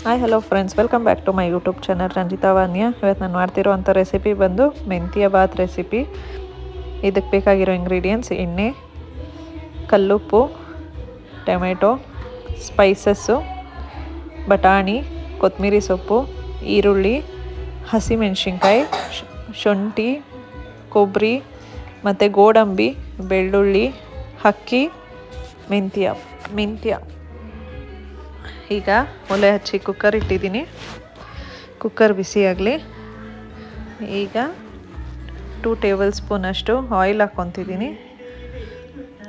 Hi hello friends welcome back to my YouTube channel Ranjitha Vanya ಇವತ್ತು ನಾನು ಮಾಡ್ತಿರೋವಂಥ recipe ಬಂದು ಮೆಂತ್ಯ ಬಾತ್ ರೆಸಿಪಿ ಇದಕ್ಕೆ ಬೇಕಾಗಿರೋ ಇಂಗ್ರೀಡಿಯೆಂಟ್ಸ್ ಎಣ್ಣೆ, ಕಲ್ಲುಪ್ಪು, ಟೊಮೆಟೊ ಸ್ಪೈಸಸ್ಸು ಬಟಾಣಿ, ಕೊತ್ತಂಬರಿ ಸೊಪ್ಪು, ಈರುಳ್ಳಿ, ಹಸಿಮೆಣಸಿನ್ಕಾಯಿ ಶುಂಠಿ, ಕೊಬ್ಬರಿ, ಮತ್ತು ಗೋಡಂಬಿ, ಬೆಳ್ಳುಳ್ಳಿ, ಅಕ್ಕಿ, ಮೆಂತ್ಯ ಮೆಂತ್ಯ. ಈಗ ಒಲೆ ಹಚ್ಚಿ ಕುಕ್ಕರ್ ಇಟ್ಟಿದ್ದೀನಿ. ಕುಕ್ಕರ್ ಬಿಸಿಯಾಗಲಿ ಈಗ ಟೂ ಟೇಬಲ್ ಸ್ಪೂನಷ್ಟು ಆಯಿಲ್ ಹಾಕ್ಕೊತಿದ್ದೀನಿ.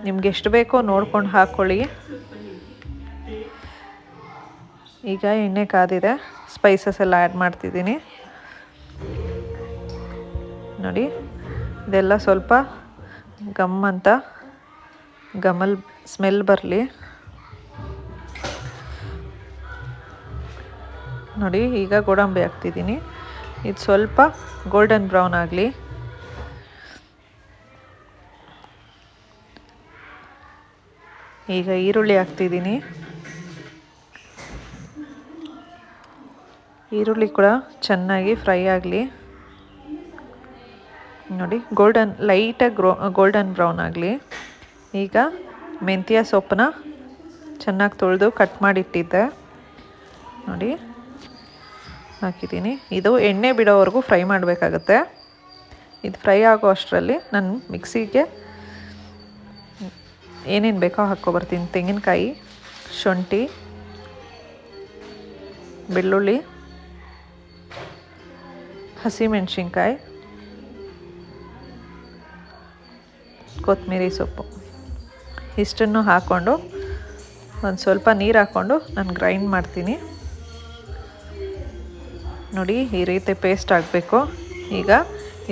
ನಿಮ್ಗೆ ಎಷ್ಟು ಬೇಕೋ ನೋಡ್ಕೊಂಡು ಹಾಕ್ಕೊಳ್ಳಿ ಈಗ ಎಣ್ಣೆ ಕಾದಿದೆ. ಸ್ಪೈಸಸ್ ಎಲ್ಲ ಆ್ಯಡ್ ಮಾಡ್ತಿದ್ದೀನಿ. ನೋಡಿ, ಇದೆಲ್ಲ ಸ್ವಲ್ಪ ಗಮ್ ಅಂತ, ಗಮಲ್ ಸ್ಮೆಲ್ ಬರಲಿ. ನೋಡಿ, ಈಗ ಗೋಡಂಬಿ ಹಾಕ್ತಿದ್ದೀನಿ. ಇದು ಸ್ವಲ್ಪ ಗೋಲ್ಡನ್ ಬ್ರೌನ್ ಆಗಲಿ. ಈಗ ಈರುಳ್ಳಿ ಹಾಕ್ತಿದ್ದೀನಿ. ಈರುಳ್ಳಿ ಕೂಡ ಚೆನ್ನಾಗಿ ಫ್ರೈ ಆಗಲಿ. ನೋಡಿ, ಗೋಲ್ಡನ್, ಲೈಟಾಗಿ ಗ್ರೋ, ಗೋಲ್ಡನ್ ಬ್ರೌನ್ ಆಗಲಿ. ಈಗ ಮೆಂತ್ಯ ಸೊಪ್ಪನ್ನ ಚೆನ್ನಾಗಿ ತೊಳೆದು ಕಟ್ ಮಾಡಿಟ್ಟಿದ್ದೆ. ನೋಡಿ. ಹಾಕಿದ್ದೀನಿ. ಇದು ಎಣ್ಣೆ ಬಿಡೋವರೆಗೂ ಫ್ರೈ ಮಾಡಬೇಕಾಗತ್ತೆ. ಇದು ಫ್ರೈ ಆಗೋ ಅಷ್ಟರಲ್ಲಿ ನಾನು ಮಿಕ್ಸಿಗೆ ಏನೇನು ಬೇಕೋ ಹಾಕ್ಕೊಬರ್ತೀನಿ ತೆಂಗಿನಕಾಯಿ, ಶುಂಠಿ, ಬೆಳ್ಳುಳ್ಳಿ, ಹಸಿಮೆಣ್ಸಿನ್ಕಾಯಿ, ಕೊತ್ತಂಬರಿ ಸೊಪ್ಪು. ಇಷ್ಟನ್ನು ಹಾಕ್ಕೊಂಡು ಒಂದು ಸ್ವಲ್ಪ ನೀರು ಹಾಕ್ಕೊಂಡು ನಾನು ಗ್ರೈಂಡ್ ಮಾಡ್ತೀನಿ. ನೋಡಿ ಈ ರೀತಿ ಪೇಸ್ಟ್ ಆಗಬೇಕು. ಈಗ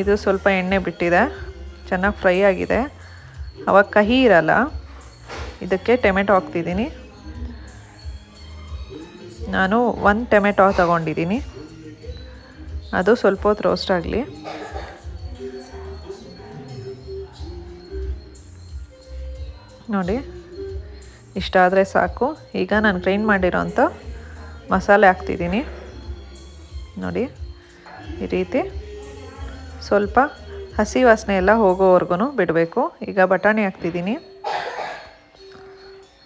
ಇದು ಸ್ವಲ್ಪ ಎಣ್ಣೆ ಬಿಟ್ಟಿದೆ. ಚೆನ್ನಾಗಿ ಫ್ರೈ ಆಗಿದೆ. ಅವಾಗ ಕಹಿ ಇರಲ್ಲ. ಇದಕ್ಕೆ ಟೊಮೆಟೊ ಹಾಕ್ತಿದ್ದೀನಿ. ನಾನು ಒಂದು ಟೊಮೆಟೊ ತಗೊಂಡಿದ್ದೀನಿ. ಅದು ಸ್ವಲ್ಪ ಹೊತ್ತು ರೋಸ್ಟ್ ಆಗಲಿ. ನೋಡಿ, ಇಷ್ಟಾದರೆ ಸಾಕು. ಈಗ ನಾನು ಗ್ರೈಂಡ್ ಮಾಡಿರೋಂಥ ಮಸಾಲೆ ಹಾಕ್ತಿದ್ದೀನಿ. ನೋಡಿ, ಈ ರೀತಿ ಸ್ವಲ್ಪ ಹಸಿ ವಾಸನೆ ಎಲ್ಲ ಹೋಗೋವರೆಗೂ ಬಿಡಬೇಕು. ಈಗ ಬಟಾಣಿ ಹಾಕ್ತಿದ್ದೀನಿ.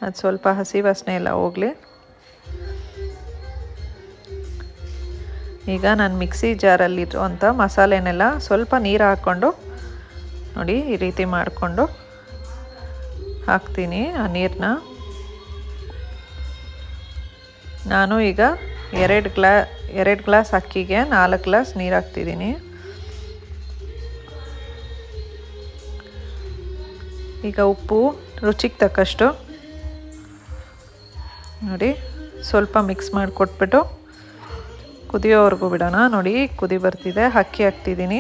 ಅದು ಸ್ವಲ್ಪ ಹಸಿ ವಾಸನೆ ಎಲ್ಲ ಹೋಗಲಿ. ಈಗ ನಾನು ಮಿಕ್ಸಿ ಜಾರಲ್ಲಿರುವಂಥ ಮಸಾಲೆನೆಲ್ಲ ಸ್ವಲ್ಪ ನೀರು ಹಾಕ್ಕೊಂಡು, ನೋಡಿ, ಈ ರೀತಿ ಮಾಡಿಕೊಂಡು ಹಾಕ್ತೀನಿ ಆ ನೀರನ್ನ ನಾನು ಈಗ ಎರಡು ಗ್ಲಾ ಎರಡು ಗ್ಲಾಸ್ ಅಕ್ಕಿಗೆ ನಾಲ್ಕು ಗ್ಲಾಸ್ ನೀರು ಹಾಕ್ತಿದ್ದೀನಿ. ಈಗ ಉಪ್ಪು ರುಚಿಗೆ ತಕ್ಕಷ್ಟು. ನೋಡಿ, ಸ್ವಲ್ಪ ಮಿಕ್ಸ್ ಮಾಡಿಕೊಟ್ಬಿಟ್ಟು ಕುದಿಯೋವರೆಗೂ ಬಿಡೋಣ. ನೋಡಿ, ಕುದಿ ಬರ್ತಿದೆ. ಅಕ್ಕಿ ಹಾಕ್ತಿದ್ದೀನಿ.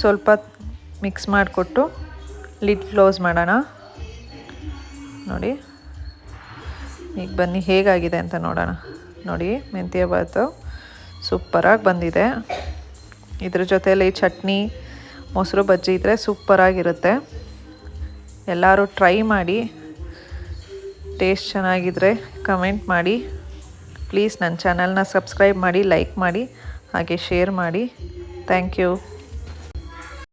ಸ್ವಲ್ಪ ಮಿಕ್ಸ್ ಮಾಡಿಕೊಟ್ಟು ಲಿಡ್ ಕ್ಲೋಸ್ ಮಾಡೋಣ. ನೋಡಿ ಈಗ ಬನ್ನಿ, ಹೇಗಾಗಿದೆ ಅಂತ ನೋಡೋಣ. ನೋಡಿ, ಮೆಂತ್ಯ ಬಾತು ಸೂಪರಾಗಿ ಬಂದಿದೆ. ಇದ್ರ ಜೊತೆಯಲ್ಲಿ ಚಟ್ನಿ, ಮೊಸರು ಬಜ್ಜಿ ಇದ್ದರೆ ಸೂಪರಾಗಿರುತ್ತೆ. ಎಲ್ಲರೂ ಟ್ರೈ ಮಾಡಿ, ಟೇಸ್ಟ್ ಚೆನ್ನಾಗಿದ್ದರೆ ಕಮೆಂಟ್ ಮಾಡಿ. ಪ್ಲೀಸ್ ನನ್ನ ಚಾನಲ್ನ ಸಬ್ಸ್ಕ್ರೈಬ್ ಮಾಡಿ, ಲೈಕ್ ಮಾಡಿ, ಹಾಗೆ ಶೇರ್ ಮಾಡಿ. Thank you.